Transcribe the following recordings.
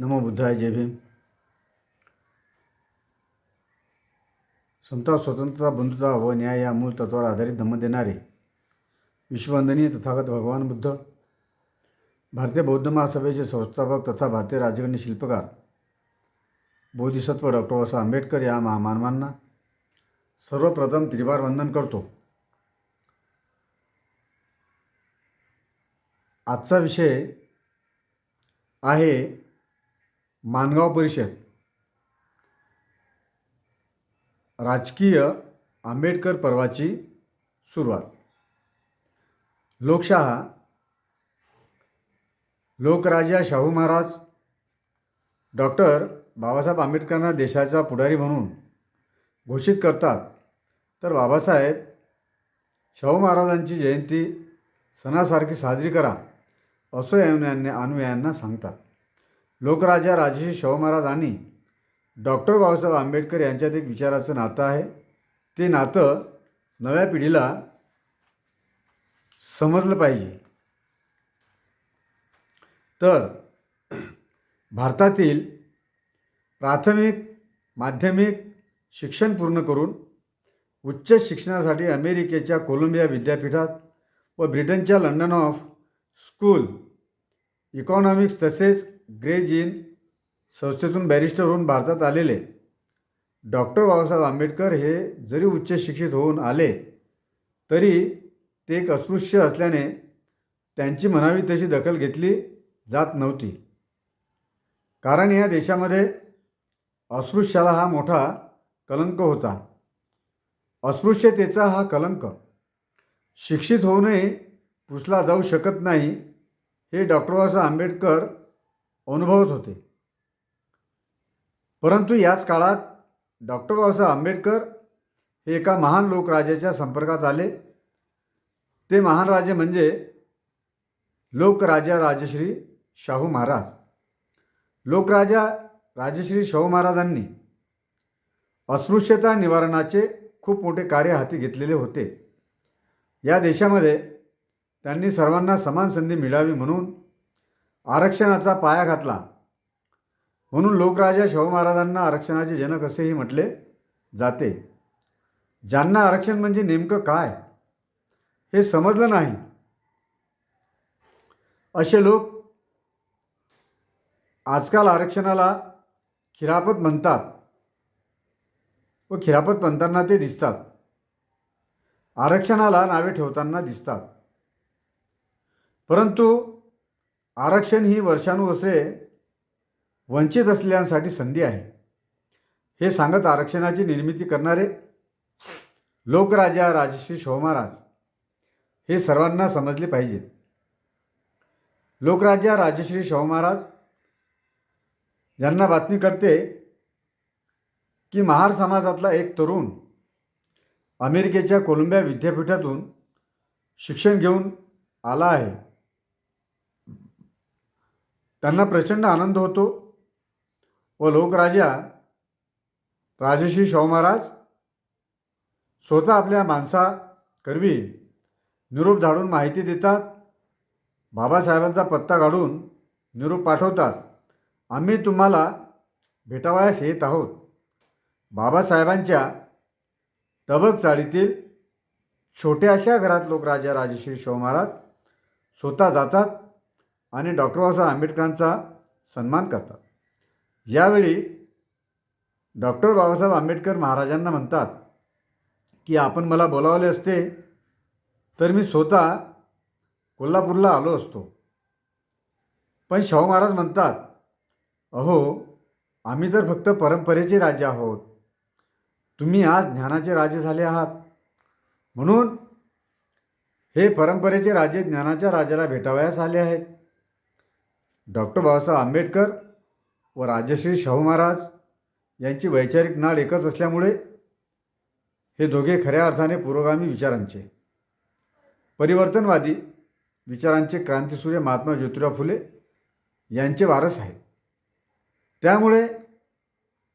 नमो बुद्धाय जय भीम. समता स्वतंत्रता बंधुता व न्याय या मूळ तत्वावर आधारित धम्म देणारे विश्ववंदनीय तथागत भगवान बुद्ध भारतीय बौद्ध महासभेचे संस्थापक तथा भारतीय राजकीय शिल्पकार बोधिसत्व डॉक्टर बाबासाहेब आंबेडकर या महामानवांना सर्वप्रथम त्रिवार वंदन करतो. आजचा विषय आहे मानगाव परिषद. राजकीय आंबेडकर पर्वाची सुरुवात. लोकशाहा. लोकराजा शाहू महाराज. डॉक्टर बाबासाहेब आंबेडकरांना देशाचा पुढारी म्हणून घोषित करतात. तर बाबासाहेब शाहू महाराजांची जयंती सणासारखी साजरी करा असं अनुयांना अनुयायांना सांगतात. लोकराजा राजश्री शाहू महाराज आणि डॉक्टर बाबासाहेब आंबेडकर यांच्यात एक विचाराचं नातं आहे. ते नातं नव्या पिढीला समजलं पाहिजे. तर भारतातील प्राथमिक माध्यमिक शिक्षण पूर्ण करून उच्च शिक्षणासाठी अमेरिकेच्या कोलंबिया विद्यापीठात व ब्रिटनच्या लंडन ऑफ स्कूल इकॉनॉमिक्स तसेच ग्रेज इन संस्थेतून बॅरिस्टर होऊन भारतात आलेले. डॉक्टर बाबासाहेब आंबेडकर हे जरी उच्च शिक्षित होऊन आले तरी ते एक अस्पृश्य असल्याने त्यांची म्हणावी तशी दखल घेतली जात नव्हती. कारण या देशामध्ये अस्पृश्याला हा मोठा कलंक होता. अस्पृश्यतेचा हा कलंक. शिक्षित होऊनही पुसला जाऊ शकत नाही हे डॉक्टर बाबासाहेब आंबेडकर अनुभवत होते. परंतु याच काळात डॉक्टर बाबासाहेब आंबेडकर हे एका महान लोकराजाच्या संपर्कात आले. ते महान राजे म्हणजे लोकराजा राजश्री शाहू महाराज. लोकराजा राजश्री शाहू महाराजांनी अस्पृश्यता निवारणाचे खूप मोठे कार्य हाती घेतलेले होते. या देशामध्ये त्यांनी सर्वांना समान संधी मिळावी म्हणून आरक्षणाचा पाया घातला. म्हणून लोकराजा शाहू महाराजांना आरक्षणाचे जनक असेही म्हटले जाते. ज्यांना आरक्षण म्हणजे नेमकं काय? हे समजलं नाही. असे लोक आजकाल आरक्षणाला खिरापत म्हणतात व खिरापत म्हणताना ते दिसतात. आरक्षणाला नावे ठेवताना दिसतात. परंतु आरक्षण ही वर्षानुवर्षे वंचित असलेल्यांसाठी संधी आहे. हे सांगत आरक्षणाची निर्मिती करणारे लोकराजा राजश्री शाहू महाराज हे सर्वांना समजले पाहिजेत लोकराजा राजश्री शाहू महाराज यांना बातमी करते की महार समाजातला एक तरुण अमेरिकेच्या कोलंबिया विद्यापीठातून शिक्षण घेऊन आला आहे. त्यांना प्रचंड आनंद होतो. व लोकराजा राजश्री शाहू महाराज स्वतः आपल्या माणसाकरवी निरोप धाडून माहिती देतात. बाबासाहेबांचा पत्ता काढून निरोप पाठवतात. आम्ही तुम्हाला भेटावयास येत आहोत. बाबासाहेबांच्या तबक चाळीतील छोट्याशा घरात लोकराजा राजश्री शाहू महाराज स्वतः जातात. आणि डॉक्टर बाबासाहेब आंबेडकरांचा सन्मान करतात. यावेळी डॉक्टर बाबासाहेब आंबेडकर महाराजांना म्हणतात की आपण मला बोलावले असते तर मी स्वतः कोल्हापूरला आलो असतो. पण शाहू महाराज म्हणतात अहो आम्ही तर फक्त परंपरेचे राजे आहोत. तुम्ही आज ज्ञानाचे राजे झाले आहात. म्हणून हे परंपरेचे राजे ज्ञानाच्या राजाला भेटावयास आले आहेत. डॉक्टर बाबासाहेब आंबेडकर व राजश्री शाहू महाराज यांची वैचारिक नाळ एकच असल्यामुळे हे दोघे खऱ्या अर्थाने पुरोगामी विचारांचे. परिवर्तनवादी विचारांचे क्रांतिसूर्य महात्मा ज्योतिराव फुले यांचे वारस आहेत त्यामुळे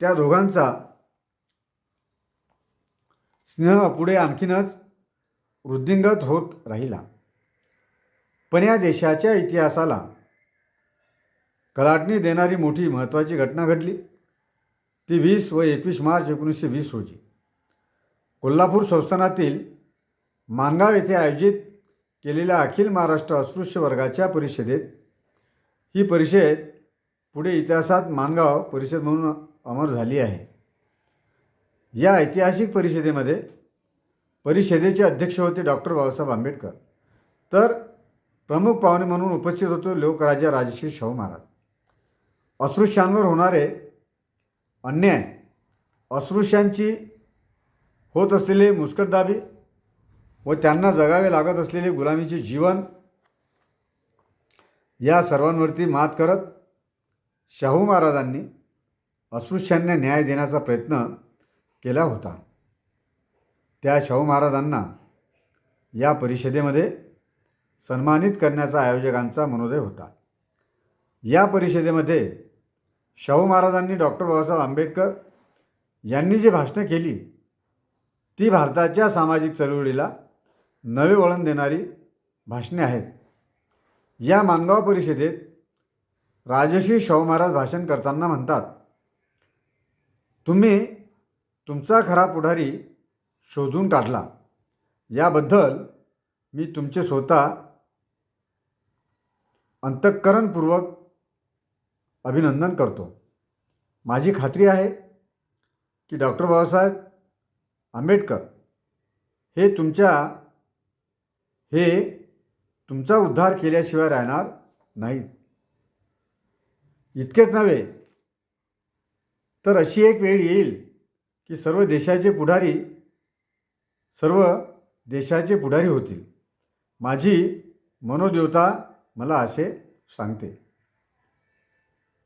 त्या दोघांचा स्नेह पुढे आणखीनच वृद्धिंगत होत राहिला. पण या देशाच्या इतिहासाला कलाटणी देणारी मोठी महत्त्वाची घटना घडली. ती वीस व एकवीस मार्च एकोणीसशे वीस रोजी. कोल्हापूर संस्थानातील मानगाव येथे आयोजित केलेल्या अखिल महाराष्ट्र अस्पृश्य वर्गाच्या परिषदेत ही परिषद पुढे इतिहासात मानगाव परिषद म्हणून अमर झाली आहे. या ऐतिहासिक परिषदेमध्ये परिषदेचे अध्यक्ष होते डॉक्टर बाबासाहेब आंबेडकर. तर प्रमुख पाहुणे म्हणून उपस्थित होतो लोकराजा राजश्री शाहू महाराज. अस्पृश्यांवर होणारे अन्याय अस्पृश्यांची होत असलेले मुस्कटदाबी व त्यांना जगावे लागत असलेले गुलामीचे जीवन या सर्वांवरती मात करत शाहू महाराजांनी अस्पृश्यांना न्याय देण्याचा प्रयत्न केला होता. त्या शाहू महाराजांना या परिषदेमध्ये सन्मानित करण्याचा आयोजकांचा मनोदय होता. या परिषदेमध्ये शाहू महाराजांनी डॉक्टर बाबासाहेब आंबेडकर यांनी जी भाषणं केली ती भारताच्या सामाजिक चळवळीला नवे वळण देणारी भाषणे आहेत. या मानगाव परिषदेत राजश्री शाहू महाराज भाषण करताना म्हणतात तुम्ही तुमचा खरा पुढारी शोधून काढला. याबद्दल मी तुमचे स्वतः अंतःकरणपूर्वक अभिनंदन करतो. माझी खात्री आहे की डॉक्टर बाबासाहेब आंबेडकर हे तुमच्या हे तुमचा उद्धार केल्याशिवाय राहणार नाही इतकेच नव्हे तर अशी एक वेळ येईल की सर्व देशाचे पुढारी सर्व देशाचे पुढारी होतील. माझी मनोदेवता मला असे सांगते.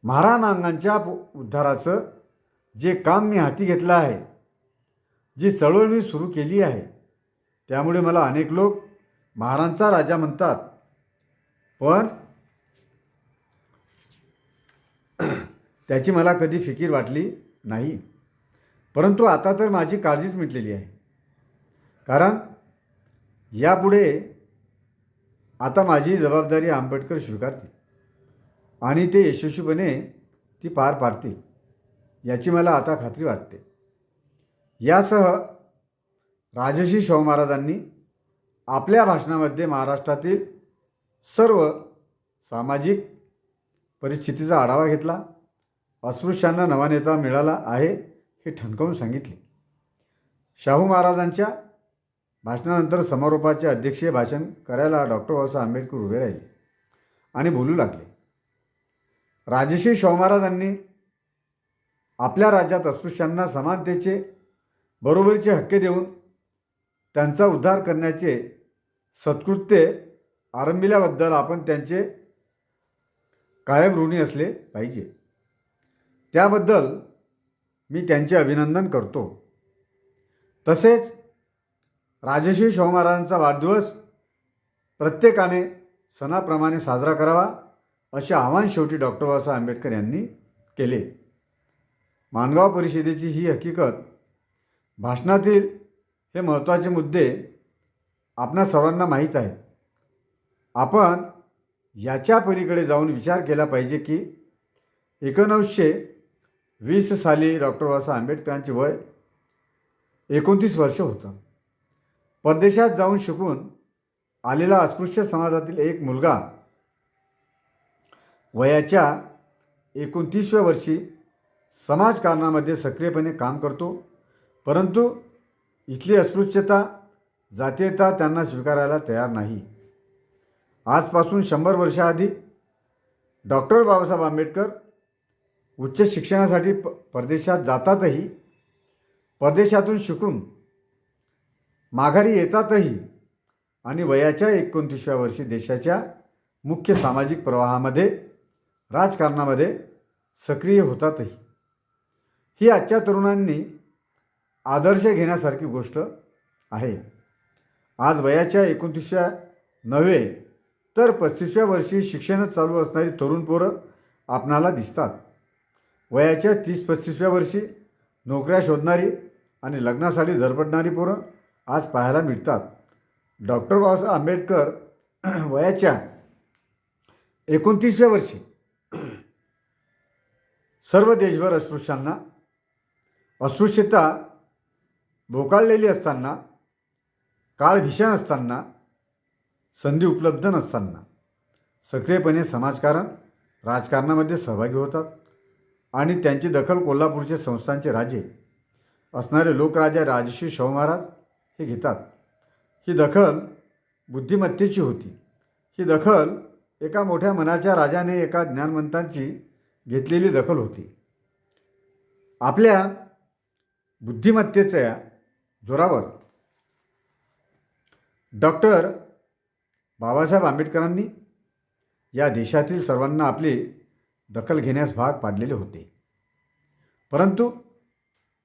महारामांगांच्या उद्धाराचं जे काम मी हाती घेतलं आहे जी चळवळ मी सुरू केली आहे त्यामुळे मला अनेक लोक महारांचा राजा म्हणतात. पण त्याची मला कधी फिकीर वाटली नाही. परंतु आता तर माझी काळजीच मिटलेली आहे. कारण यापुढे आता माझी जबाबदारी आंबेडकर स्वीकारतील. आणि ते यशस्वीपणे ती पार पाडतील याची मला आता खात्री वाटते. यासह राजश्री शाहू महाराजांनी आपल्या भाषणामध्ये महाराष्ट्रातील सर्व सामाजिक परिस्थितीचा आढावा घेतला. अस्पृश्यांना नवा नेता मिळाला आहे हे ठणकावून सांगितले. शाहू महाराजांच्या भाषणानंतर समारोपाचे अध्यक्षीय भाषण करायला डॉक्टर बाबासाहेब आंबेडकर उभे राहिले आणि बोलू लागले. राजश्री शाहू महाराजांनी आपल्या राज्यात अस्पृश्यांना समानतेचे बरोबरीचे हक्के देऊन त्यांचा उद्धार करण्याचे सत्कृत्य आरंभिल्याबद्दल आपण त्यांचे कायम ऋणी असले पाहिजे. त्याबद्दल मी त्यांचे अभिनंदन करतो. तसेच राजश्री शाहू महाराजांचा वाढदिवस प्रत्येकाने सणाप्रमाणे साजरा करावा. असे आव्हान शेवटी डॉक्टर बाबासाहेब आंबेडकर यांनी केले. माणगाव परिषदेची ही हकीकत भाषणातील हे महत्त्वाचे मुद्दे आपणा सर्वांना माहीत आहेत. आपण याच्या पलीकडे जाऊन विचार केला पाहिजे की एकोणीसशे वीस साली डॉक्टर बाबासाहेब आंबेडकरांचे वय एकोणतीस वर्ष होतं. परदेशात जाऊन शिकून आलेला अस्पृश्य समाजातील एक मुलगा वयाच्या एकोणतीसव्या वर्षी समाजकारणामध्ये सक्रियपणे काम करतो. परंतु इथली अस्पृश्यता जातीयता त्यांना स्वीकारायला तयार नाही. आजपासून शंभर वर्षाआधी डॉक्टर बाबासाहेब आंबेडकर उच्च शिक्षणासाठी प परदेशात जातातही परदेशातून शिकून माघारी येतातही आणि वयाच्या एकोणतीसव्या वर्षी देशाच्या मुख्य सामाजिक प्रवाहामध्ये राजकारणामध्ये सक्रिय होतातही. ही आजच्या तरुणांनी आदर्श घेण्यासारखी गोष्ट आहे. आज वयाच्या एकोणतीसव्या नव्हे तर पस्तीसव्या वर्षी शिक्षणच चालू असणारी तरुण पोरं आपणाला दिसतात. वयाच्या तीस पस्तीसव्या वर्षी नोकऱ्या शोधणारी आणि लग्नासाठी धडपडणारी पोरं आज पाहायला मिळतात. डॉक्टर बाबासाहेब आंबेडकर वयाच्या एकोणतीसव्या वर्षी सर्व देशभर अस्पृश्यांना अस्पृश्यता बोकाळलेली असताना काळ भीषण असताना संधी उपलब्ध नसताना. सक्रियपणे समाजकारण राजकारणामध्ये सहभागी होतात आणि त्यांची दखल कोल्हापूरचे संस्थांचे राजे असणारे लोकराजा राजश्री शाहू महाराज हे घेतात. ही दखल बुद्धिमत्तेची होती. ही दखल एका मोठ्या मनाच्या राजाने एका ज्ञानवंतांची घेतलेली दखल होती. आपल्या बुद्धिमत्तेच्या जोरावर डॉक्टर बाबासाहेब आंबेडकरांनी या देशातील सर्वांना आपली दखल घेण्यास भाग पाडलेले होते. परंतु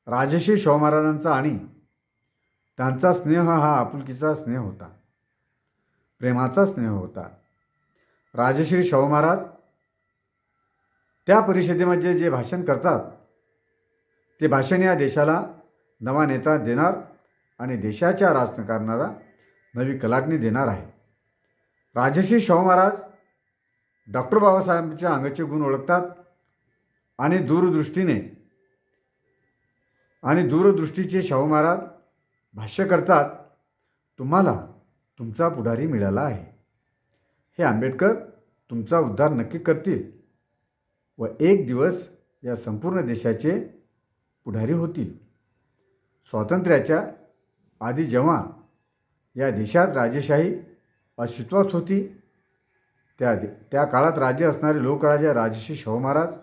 राजश्री शाहू महाराजांचा आणि त्यांचा स्नेह हा आपुलकीचा स्नेह होता. प्रेमाचा स्नेह होता. राजश्री शाहू महाराज त्या परिषदेमध्ये जे भाषण करतात ते भाषण या देशाला नवा नेता देणार आणि देशाच्या राजकारणाला नवी कलाटणी देणार आहे. राजश्री शाहू महाराज डॉक्टर बाबासाहेबांच्या अंगाचे गुण ओळखतात आणि दूरदृष्टीने आणि दूरदृष्टीचे शाहू महाराज भाष्य करतात तुम्हाला तुमचा पुढारी मिळाला आहे. हे आंबेडकर तुमचा उद्धार नक्की करतील. व एक दिवस या संपूर्ण देशाचे पुढारी होतील. स्वातंत्र्याच्या आधी जेव्हा या देशात राजेशाही अस्तित्वात होती त्या त्या काळात राज्य असणारे लोकराजा राजश्री शाहू महाराज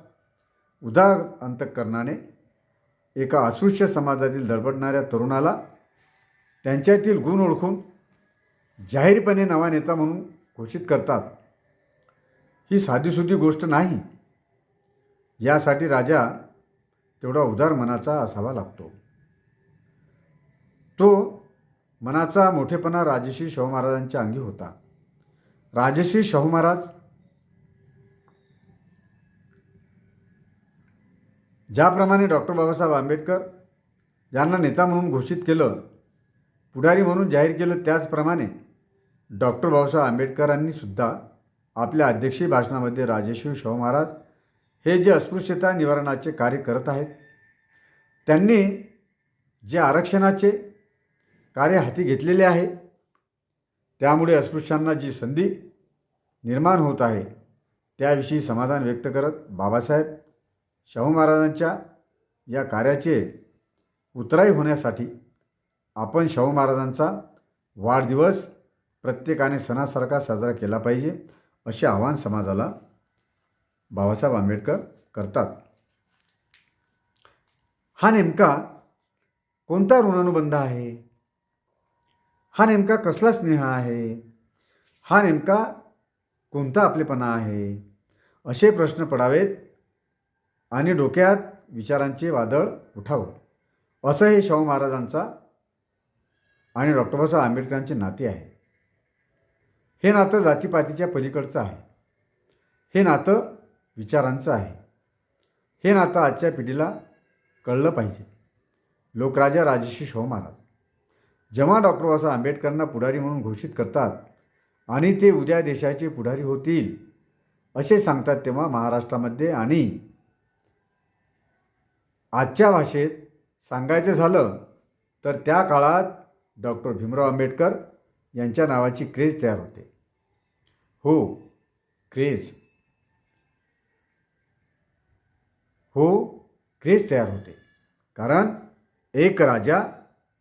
उदार अंतकरणाने एका अस्पृश्य समाजातील धडपडणाऱ्या तरुणाला त्यांच्यातील गुण ओळखून जाहीरपणे नवा नेता म्हणून घोषित करतात. ही साधीसुधी गोष्ट नाही. यासाठी राजा तेवढा उदार मनाचा असावा लागतो. तो मनाचा मोठेपणा राजश्री शाहू महाराजांच्या अंगी होता. राजश्री शाहू महाराज ज्याप्रमाणे डॉक्टर बाबासाहेब आंबेडकर यांना नेता म्हणून घोषित केलं पुढारी म्हणून जाहीर केलं त्याचप्रमाणे डॉक्टर बाबासाहेब आंबेडकरांनी सुद्धा आपल्या अध्यक्षीय भाषणामध्ये राजेश्री शाहू महाराज हे जे अस्पृश्यता निवारणाचे कार्य करत आहेत त्यांनी जे आरक्षणाचे कार्य हाती घेतलेले आहे त्यामुळे अस्पृश्यांना जी संधी निर्माण होत आहे त्याविषयी समाधान व्यक्त करत बाबासाहेब शाहू महाराजांच्या या कार्याचे उतराई होण्यासाठी आपण शाहू महाराजांचा वाढदिवस प्रत्येकाने सणासारखा साजरा केला पाहिजे असे आवाहन समाजाला बाबासाहेब आंबेडकर करतात. हा नेमका कोणता ऋणानुबंध आहे? हा नेमका कसला स्नेह आहे? हा नेमका कोणता आपलेपणा आहे? असे प्रश्न पडावेत आणि डोक्यात विचारांचे वादळ उठावं. असं हे शाहू महाराजांचा आणि डॉक्टर बाबासाहेब आंबेडकरांचे नाते आहे. हे नातं जातीपातीच्या पलीकडचं आहे. हे नातं विचारांचं आहे. हे नातं आजच्या पिढीला कळलं पाहिजे. लोकराजा राजेशी शाहू महाराज. जेव्हा डॉक्टर बाबासाहेब आंबेडकरांना पुढारी म्हणून घोषित करतात आणि ते उद्या देशाचे पुढारी होतील असे सांगतात तेव्हा महाराष्ट्रामध्ये आणि आजच्या भाषेत सांगायचं झालं तर त्या काळात डॉक्टर भीमराव आंबेडकर यांच्या नावाची क्रेज तयार होते. हो क्रेज. हो क्रेज तयार होते. कारण एक राजा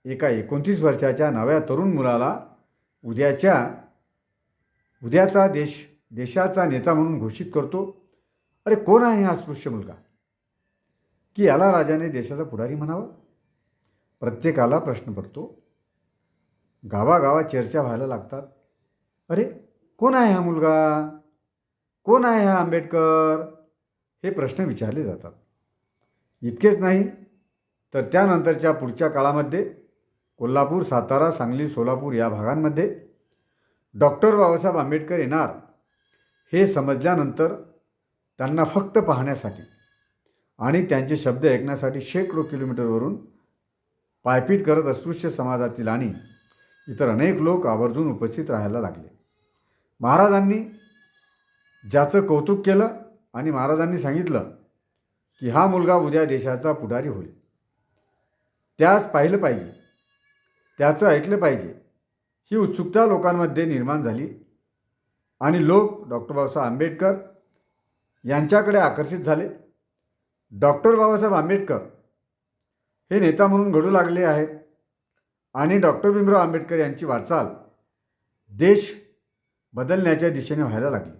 एका एकोणतीस वर्षाच्या नव्या तरुण मुलाला उद्याच्या उद्याचा देश देशाचा नेता म्हणून घोषित करतो. अरे कोण आहे हा अस्पृश्य मुलगा? की याला राजाने देशाचा पुढारी म्हणावं? प्रत्येकाला प्रश्न पडतो. गावागावात चर्चा व्हायला लागतात. अरे कोण आहे हा मुलगा? कोण आहे हा आंबेडकर? हे प्रश्न विचारले जातात. इतकेच नाही तर त्यानंतरच्या पुढच्या काळामध्ये कोल्हापूर सातारा सांगली सोलापूर या भागांमध्ये डॉक्टर बाबासाहेब आंबेडकर येणार हे समजल्यानंतर त्यांना फक्त पाहण्यासाठी आणि त्यांचे शब्द ऐकण्यासाठी शेकडो किलोमीटरवरून पायपीट करत अस्पृश्य समाजातील आणि इतर अनेक लोक आवर्जून उपस्थित राहायला लागले. महाराजांनी ज्याचं कौतुक केलं आणि महाराजांनी सांगितलं की हा मुलगा उद्या देशाचा पुढारी होईल. त्यास पाहिलं पाहिजे. त्याचं ऐकलं पाहिजे. ही उत्सुकता लोकांमध्ये निर्माण झाली. आणि लोक डॉक्टर बाबासाहेब आंबेडकर यांच्याकडे आकर्षित झाले. डॉक्टर बाबासाहेब आंबेडकर हे नेता म्हणून घडू लागले आहेत. आणि डॉक्टर भीमराव आंबेडकर यांची वाटचाल देश बदलण्याच्या दिशेने व्हायला लागली.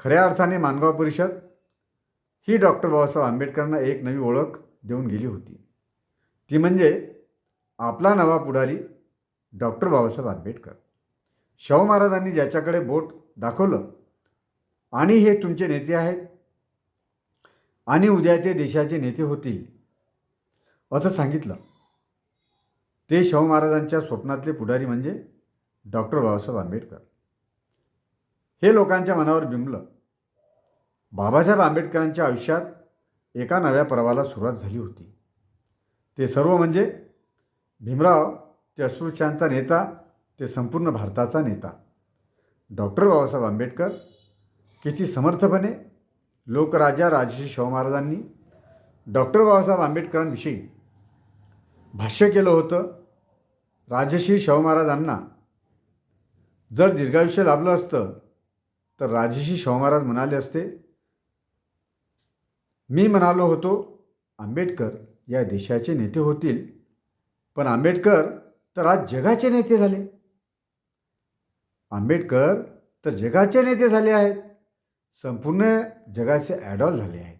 खऱ्या अर्थाने मानगाव परिषद ही डॉक्टर बाबासाहेब आंबेडकरांना एक नवी ओळख देऊन गेली होती. ती म्हणजे आपला नवा पुढारी डॉक्टर बाबासाहेब आंबेडकर. शाहू महाराजांनी ज्याच्याकडे बोट दाखवलं आणि हे तुमचे नेते आहेत आणि उद्या ते देशाचे नेते होतील असं सांगितलं. ते शाहू महाराजांच्या स्वप्नातले पुढारी म्हणजे डॉक्टर बाबासाहेब आंबेडकर. हे लोकांच्या मनावर बिंबलं. बाबासाहेब आंबेडकरांच्या आयुष्यात एका नव्या पर्वाला सुरुवात झाली होती. ते सर्व म्हणजे भीमराव ते अस्पृश्यांचा नेता ते संपूर्ण भारताचा नेता. डॉक्टर बाबासाहेब आंबेडकर किती समर्थपणे लोकराजा राजश्री शाहू महाराजांनी डॉक्टर बाबासाहेब आंबेडकरांविषयी भाष्य केलं होतं. राजश्री शाहू महाराजांना जर दीर्घायुष्य लाभलं असतं तर राजश्री शाहू महाराज म्हणाले असते मी म्हणालो होतो आंबेडकर या देशाचे नेते होतील. पण आंबेडकर तर आज जगाचे नेते झाले. आंबेडकर तर जगाचे नेते झाले आहेत. संपूर्ण जगाचे ॲडॉल झाले आहेत.